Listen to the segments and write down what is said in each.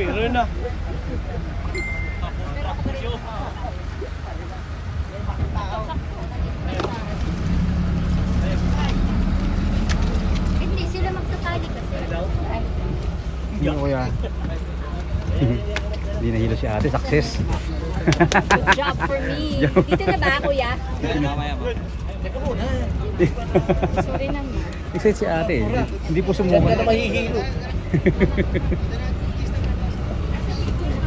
Pero na. Hindi sila magtatali kasi. Hindi kuya. Hindi nahilo si ate. Success. good job for me. Dito na ba, kuya? Sorry naman. Excited si ate. Hindi po sumukat. na mahihilo.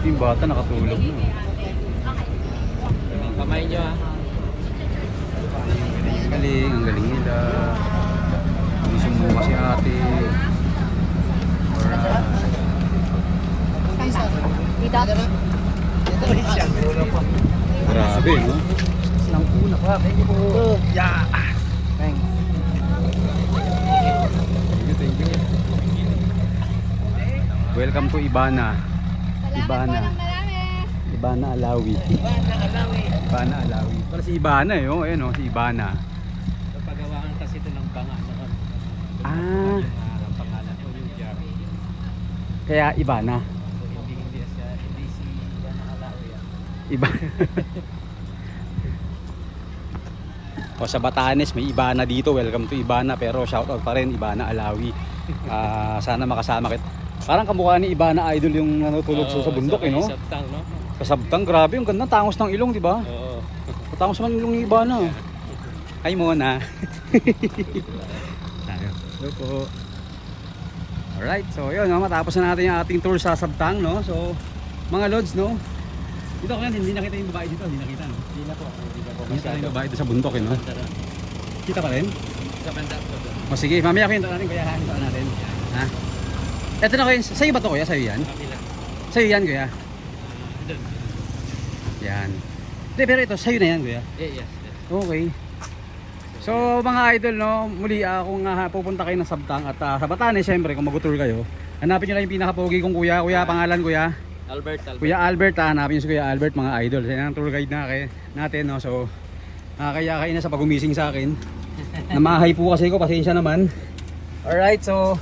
Yung bata nakatulog. no? Kamay nyo ah. Ang galing, ang galing nila. Hindi sumuka si ate. Alright. Grabe, no? Nang una pa. Thank you po. Yeah. Thanks. Thank you, thank you. Welcome to Ibana. Ibana. ng marami. Ibana Alawi. Ibana Alawi. Para si Ibana eh, oh. Ayan, oh, si Ibana. Pagawakan kasi ito ng banga noon. Ah. Yung ah, pangalan ko yung Jerry. Kaya Ibana. So, hindi hindi siya hindi si yan nakalawi yan. Iba. o sa Batanes may Ibana dito. Welcome to Ibana pero shoutout pa rin Ibana Alawi. Ah, sana makasama kit. Parang kamukha ni Ibana Idol yung natutulog sa, sa bundok eh no. Sabtang no? Kasabtang grabe yung ganda tangos ng ilong di ba? Oo. Patangos man yung ilong ni Ibana. Hi Mona. Hello po. Alright, so yun, no, matapos na natin yung ating tour sa Sabtang, no? So, mga lods, no? Dito ko yan, hindi nakita yung babae dito, hindi nakita, no? Hindi na po. Hindi na po Hindi nakita yung babae dito sa bundok, eh, no? Kita pa rin? Sa banda po. O sige, mamaya kwento natin, kuya, ha? Kwento natin. Ha? Ito na kuya, sa'yo ba to kuya? Sa'yo yan? Sa'yo yan, kuya? Yan. Hindi, pero ito, sa'yo na yan, kuya. Yes. yes. Okay. So mga idol no, muli ah, kung uh, pupunta kayo ng Sabtang at ah, sa Batanes syempre kung mag-tour kayo, hanapin niyo lang yung pinaka-pogi kong kuya, kuya pangalan kuya. Albert, Albert. Kuya Albert, ah, hanapin niyo si Kuya Albert mga idol. Yan ang tour guide na kay natin no. So ah, kaya kayo na sa pagumising sa akin. Namahay po kasi ko, pasensya naman. Alright, so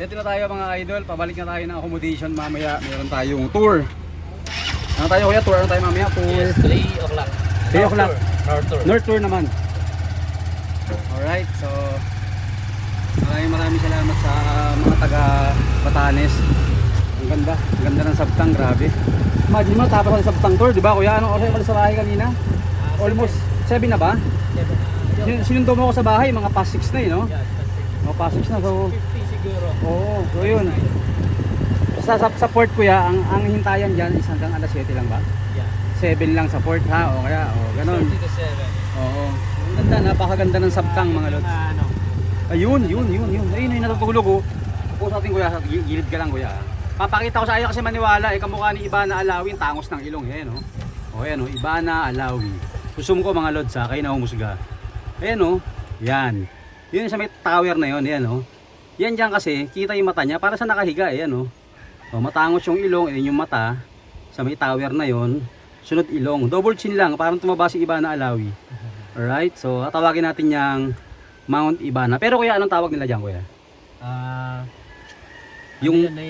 ito na tayo mga idol, pabalik na tayo ng accommodation mamaya. Meron tayong tour. Ano tayo kuya? Tour ano tayo mamaya? Tour. Yes, 3 o'clock. 3 o'clock. North Tour. North Tour naman. Alright, so maraming maraming salamat sa mga taga Batanes. Ang ganda, ang ganda ng Sabtang, grabe. Imagine mo, tapos ang Sabtang Tour, di ba kuya? Anong oras kayo sa bahay kanina? Almost 7 na ba? Sin- Sinundo mo ako sa bahay, mga past 6 na eh, no? Yeah, Mga past 6 na, so... 50 siguro. Oo, so yun. Sa, sa, sa port kuya, ang, ang hintayan dyan is hanggang alas 7 lang ba? Yeah. 7 lang sa port ha, o kaya, o ganun. 30 to 7. Oo. Ang ganda, napakaganda ng Sabtang mga lods. Ano? Ayun, yun, yun, yun. Ayun, yung natutulog oh. Upo sa ating kuya, sa gi- gilid ka lang kuya. Papakita ko sa iyo kasi maniwala, eh, kamukha ni Ibana Alawi, ang tangos ng ilong. Ayan oh. O ayan oh, Ibana Alawi. Susum ko mga lods ha, kayo na humusga. Ayan oh, yan. Yun sa may tower na yun, ayan oh. Yan dyan kasi, kita yung mata niya, para sa nakahiga, ayan oh. O, matangos yung ilong, ayan yung mata. Sa may tower na yon sunod ilong. Double chin lang, parang tumaba si Ibana Alawi. Alright, so tatawagin natin yung Mount Ibana. Pero kuya, anong tawag nila dyan kuya? Ah, Yung- yung ano yun,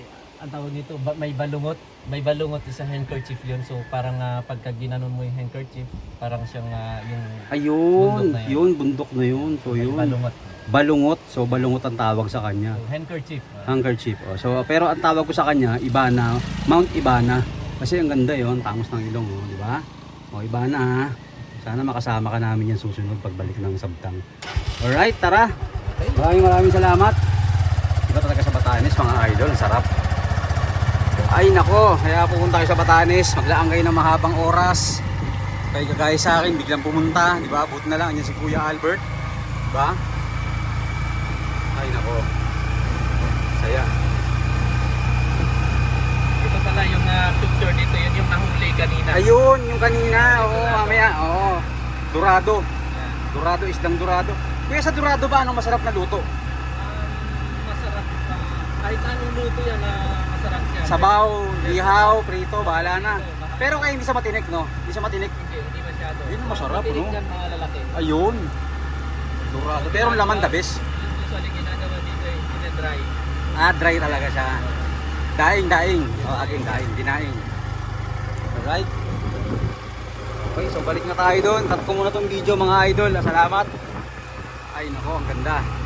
eh, ang tawag nito, ba- may balungot. May balungot sa handkerchief yun. So parang ah, pagka ginanon mo yung handkerchief, parang siyang ah, yung Ayun, Bundok na yun. yun, bundok na yun. So may yun, balungot. balungot. So balungot ang tawag sa kanya. So, handkerchief. Handkerchief. Oh. So pero ang tawag ko sa kanya, Ibana, Mount Ibana. Kasi ang ganda yon, tangos ng ilong, oh, di ba? O Ibana ha. Sana makasama ka namin yan susunod pagbalik ng Sabtang. Alright, tara. Maraming maraming salamat. Iba talaga sa Batanes, mga idol. Sarap. Ay nako, kaya pupunta kayo sa Batanes. Maglaan kayo ng mahabang oras. Kaya kagaya sa akin, biglang pumunta. Di ba? Buti na lang, yan si Kuya Albert. Di ba? Ay nako. Saya. Ito pala yung ah, picture dito, yun yung nahuli kanina. Ayun, yung kanina. Oo, mamaya. Oo. Dorado. Yan. Dorado, isdang dorado. Kuya, sa dorado ba, anong masarap na luto? Um, masarap. ah, kahit anong luto yan, siya. Sabaw, ihaw, prito, bahala na. Pero kaya hindi sa matinik, no? Hindi sa matinik. Hindi, hindi masyado. Ang masarap, no? Matinig yan, mga lalaki. Ayun. Dorado. Pero ang laman the best. Usually ginagawa dito eh, dry. Ah, dry talaga siya. Daing, daing. Oh, again, daing, dinaing. Alright. Okay, so balik na tayo doon. Cut ko muna tong video mga idol. Salamat. Ay, nako, ang ganda.